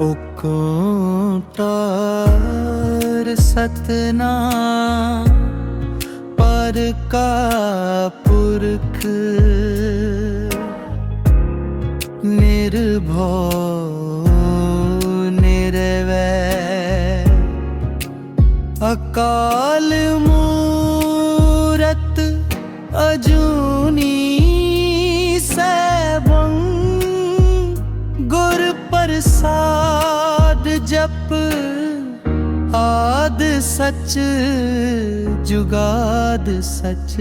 ਓਕਾਰ ਸਤਨਾਮ ਪਰ ਕਾ ਪੁਰਖ ਨਿਰਭਉ ਨਿਰਵੈ ਅਕਾਲ ਮੂਰਤ ਅਜੂ ਪ੍ਰਸਾਦ ਜਪ, ਆਦ ਸਚ, ਜੁਗਾਦ ਸਚ,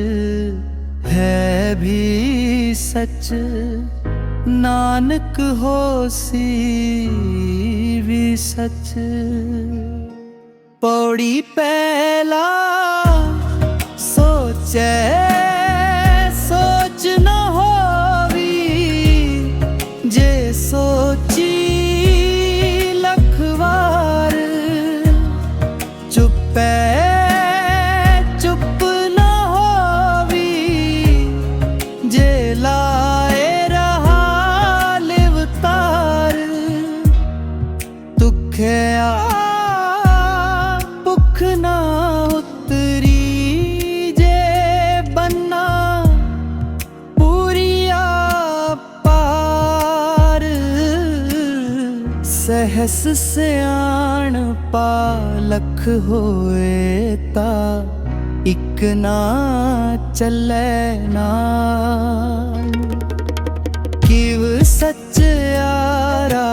ਹੈ ਵੀ ਸਚ। ਨਾਨਕ ਹੋਸੀ ਵੀ ਸਚ। ਪੌੜੀ ਪਹਿਲਾ ਸੋਚੈ ਸੋਚ ਸਹਸ ਸਿਆਣ ਪਾਲਖ ਹੋਏ ਤਾ, ਇਕ ਨਾ ਚੱਲੇ ਨਾਲ। ਕਿਵ ਸੱਚਿਆਰਾ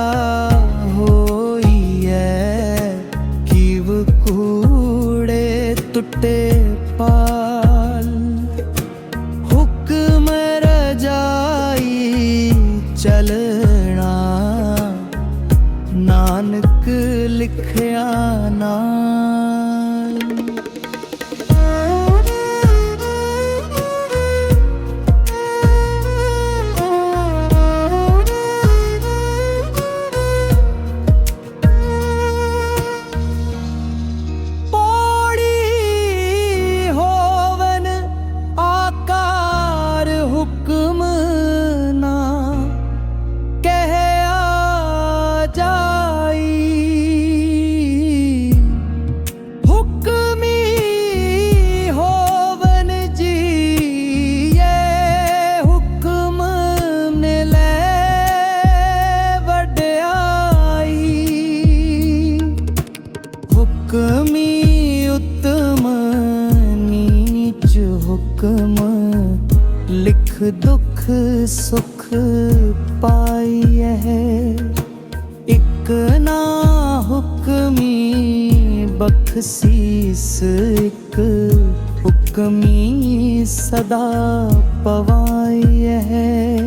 ਹੋਈਐ, ਕਿਵ ਕੂੜੇ ਟੁੱਟੇ ਪਾਲ। ਹੁਕਮ ਰਜਾਈ ਚਲਣਾ ਨਾਨਕ ਲਿਖਿਆ ਨਾ ਹੁਕਮ ਲਿਖ ਦੁਖ ਸੁਖ ਹੈ ਇੱਕ ਨਾ ਹੁਕਮੀ ਬਖਸ਼ੀਸ ਇੱਕ ਹੁਕਮੀ ਸਦਾ ਪਵਾਈ ਹੈ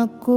నాకు